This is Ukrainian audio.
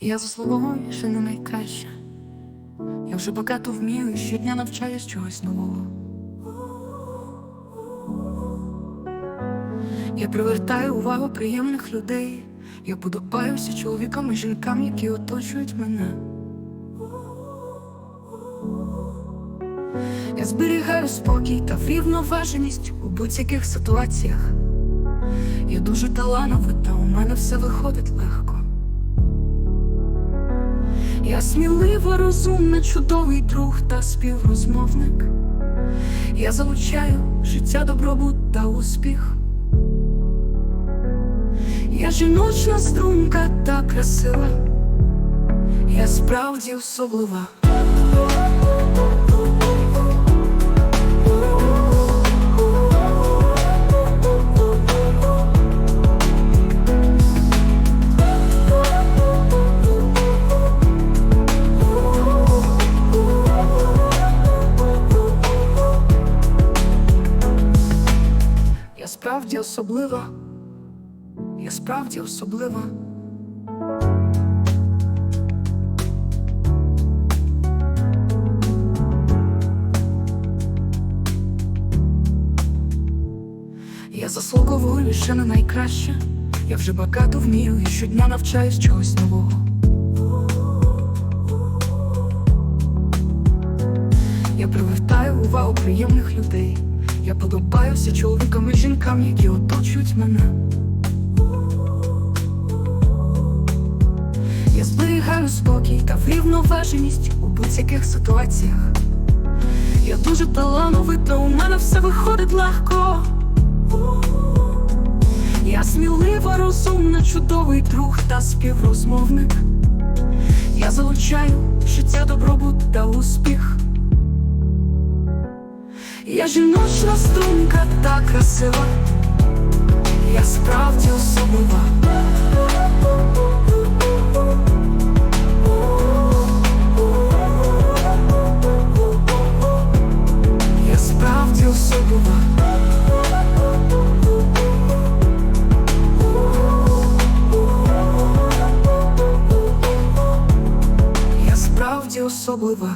Я заслуговую, що не найкраще. Я вже багато вмію щодня навчаюсь чогось нового. Я привертаю увагу приємних людей. Я подобаюся чоловікам і жінкам, які оточують мене. Я зберігаю спокій та врівноваженість у будь-яких ситуаціях. Я дуже талановита, у мене все виходить легко. Я смілива, розумна, чудовий друг та співрозмовник. Я залучаю життя, добробут та успіх. Я жіночна струнка та красива. Я справді особлива. Я справді особлива. Я справді особлива. Я заслуговую лише на найкраще. Я вже багато вмію і щодня навчаюсь чогось нового. Я привертаю увагу приємних людей. Я подобаюся чоловікам і жінкам, які оточують мене. Я зберігаю спокій та врівноваженість у будь-яких ситуаціях. Я дуже талановита, у мене все виходить легко. Я смілива, розумна, чудовий друг та співрозмовник. Я залучаю життя, добробут та успіх. Я жіночна струнка та красива. Я справді особлива. Я справді особлива. Я справді особлива.